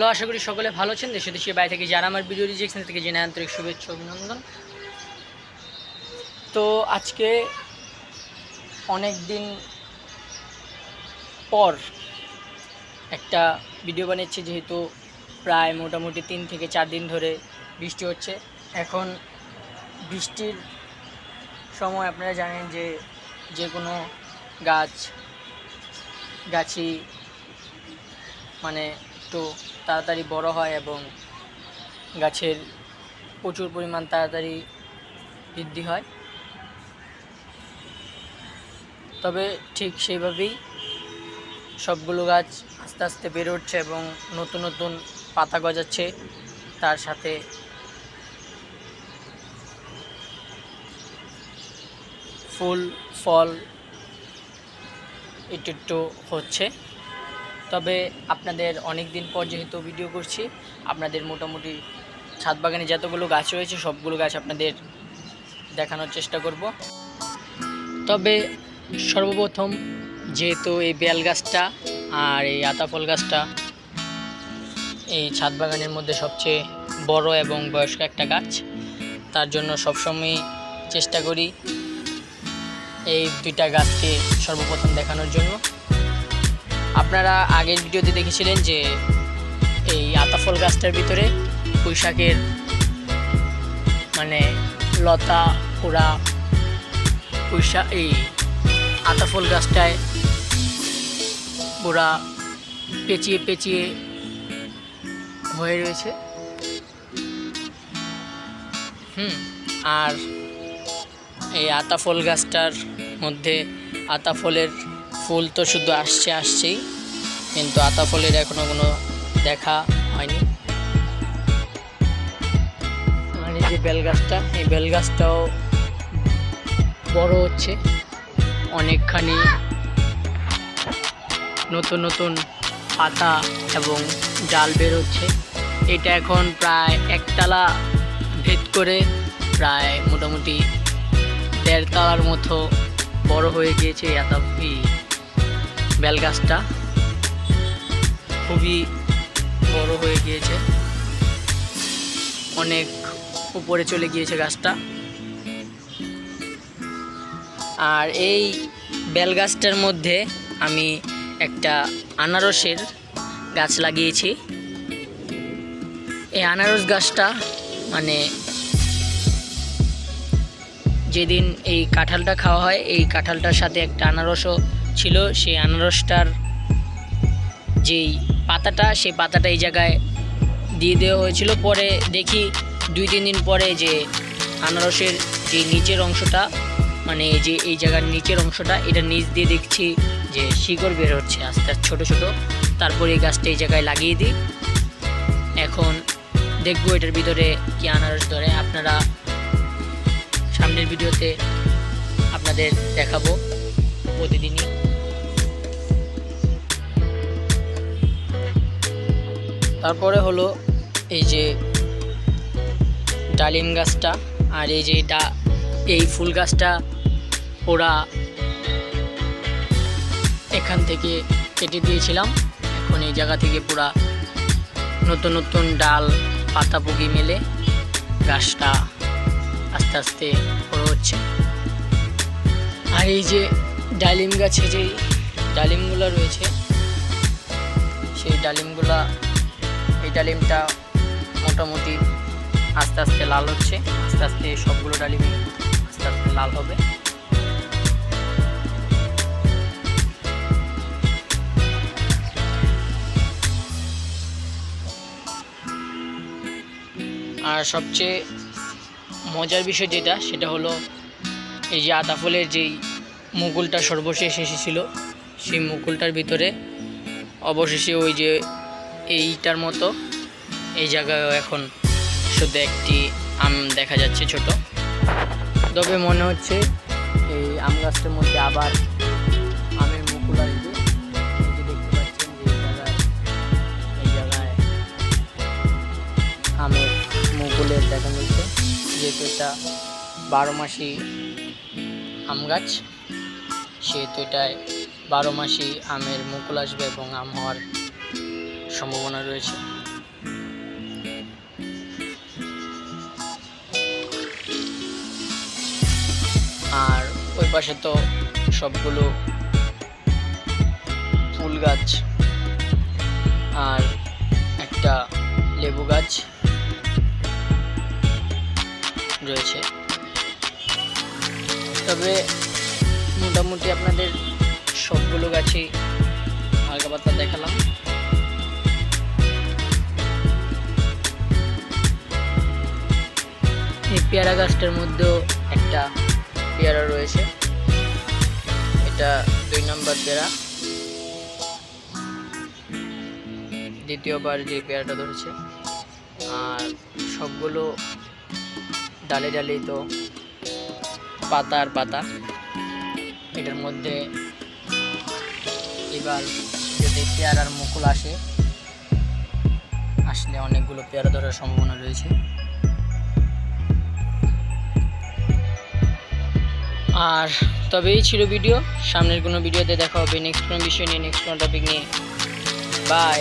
Hello, আশা করি সকলে ভালো আছেন। দেশে দেশের বাইরে থেকে যারা আমার ভিডিও রিজেকশন থেকে জেনে আন্তরিক শুভেচ্ছা অভিনন্দন। তো আজকে অনেক দিন পর একটা ভিডিও বানিয়েছি, যেহেতু প্রায় মোটামুটি তিন থেকে চার দিন ধরে বৃষ্টি হচ্ছে। এখন বৃষ্টির সময় আপনারা জানেন যে যে কোনো গাছ, গাছি মানে একটু তাড়াতাড়ি বড় হয় এবং গাছের প্রচুর পরিমাণ তাড়াতাড়ি বৃদ্ধি হয়। তবে ঠিক সেইভাবেই সবগুলো গাছ আস্তে আস্তে বেড়ে উঠছে এবং নতুন নতুন পাতা গজাচ্ছে তার সাথে। ফুল, ফল একটু একটু হচ্ছে। তবে আপনাদের অনেক দিন পর যেহেতু ভিডিও করছি, আপনাদের মোটামুটি ছাদ বাগানে যতগুলো গাছ রয়েছে, সবগুলো গাছ আপনাদের দেখানোর চেষ্টা করব। তবে সর্বপ্রথম যেহেতু এই বেল গাছটা আর এই আতাফল গাছটা, এই ছাদ বাগানের মধ্যে সবচেয়ে বড় এবং বয়স্ক একটা গাছ, তার জন্য সবসময় চেষ্টা করি এই দুইটা গাছকে সর্বপ্রথম দেখানোর জন্য। আপনারা আগের ভিডিওতে দেখেছিলেন যে এই আতাফল গাছটার ভিতরে পুঁইশাকের মানে লতা পোড়া পুঁইশাক এই আতাফল গাছটায় পুরা পেঁচিয়ে পেঁচিয়ে হয়ে রয়েছে। হুম, আর এই আতাফল গাছটার মধ্যে আতাফলের ফুল তো শুধু আসছে, আসছেই। কিন্তু আতাফলের এখনও কোনো দেখা হয়নি। আর এই যে বেল গাছটা, এই বেল গাছটাও বড় হচ্ছে। অনেকখানি নতুন নতুন পাতা এবং ডাল বের হচ্ছে। এটা এখন প্রায় একতলা ভেদ করে প্রায় মোটামুটি দেড় তলার মতো বড় হয়ে গিয়েছে এত বেল গাছটা খুবই বড় হয়ে গিয়েছে। অনেক উপরে চলে গিয়েছে গাছটা। আর এই বেল গাছটার মধ্যে আমি একটা আনারসের গাছ লাগিয়েছি। এই আনারস গাছটা মানে যেদিন এই কাঁঠালটা খাওয়া হয়, এই কাঁঠালটার সাথে একটা আনারসও ছিল সেই আনারসটার যেই পাতাটা, সেই পাতাটা এই জায়গায় দিয়ে দেওয়া হয়েছিল। পরে দেখি দুই, তিন দিন পরে যে আনারসের যে নিচের অংশটা মানে এই যে এই জায়গার নিচের অংশটা, এটা নিচ দিয়ে দেখছি যে শিকড় বের হচ্ছে আস্তে আস্তে, ছোটো ছোটো। তারপরে এই গাছটা এই জায়গায় লাগিয়ে দিই। এখন দেখব এটার ভিতরে কি আনারস ধরে। আপনারা সামনের ভিডিওতে আপনাদের দেখাবো। প্রতিদিনই। তারপরে হলো এই যে ডালিম গাছটা আর এই যে এটা এই ফুল গাছটা ওরা এখান থেকে কেটে দিয়েছিলাম। এখন এই জায়গা থেকে পুরা নতুন নতুন ডাল, পাতা পুকি মেলে গাছটা আস্তে আস্তে বড় হচ্ছে। আর এই যে ডালিম গাছে যেই ডালিমগুলো রয়েছে। সেই ডালিমগুলা, এই ডালিমটা মোটামুটি আস্তে আস্তে লাল হচ্ছে। আস্তে আস্তে সবগুলো ডালিমই আস্তে আস্তে লাল হবে। আর সবচেয়ে মজার বিষয় যেটা, সেটা হলো এই যে আতা ফুলের যেই মুকুলটা সর্বশেষ এসেছিল। সেই মুকুলটার ভিতরে অবশেষে ওই যে এইটার মতো এই জায়গায় এখন শুধু একটি আম দেখা যাচ্ছে ছোট। তবে মনে হচ্ছে এই আম গাছটার মধ্যে আবার আমের মুকুল আসবে। দেখতে পাচ্ছেন যে এই জায়গায় আমের মুকুলের দেখা মিলছে যেহেতু এটা বারো মাসি আম গাছ সেহেতু এটায় বারো মাসই আমের মুকুল আসবে এবং আম হওয়ার সম্ভাবনা রয়েছে। আর ওই পাশে তো সবগুলো ফুল গাছ আর একটা লেবু গাছ রয়েছে। তবে মোটামুটি আপনাদের সবগুলো গাছই হালকা পাতলা দেখালাম। এই পেয়ারা গাছটার মধ্যেও একটা পেয়ারা রয়েছে। এটা দুই নম্বর পেয়ারা। দ্বিতীয়বার যে পেয়ারাটা ধরেছে। আর সবগুলো ডালে ডালেই তো পাতা আর পাতা। এটার মধ্যে এবার যদি পেয়ারার মুকুল আসে, আসলে অনেকগুলো পেয়ারা ধরার সম্ভাবনা রয়েছে। আর তবে এই ছিল ভিডিও। সামনের কোনো ভিডিওতে দেখা হবে। নেক্সট কোনো বিষয় নিয়ে নেক্সট কোনো টপিক নিয়ে। বাই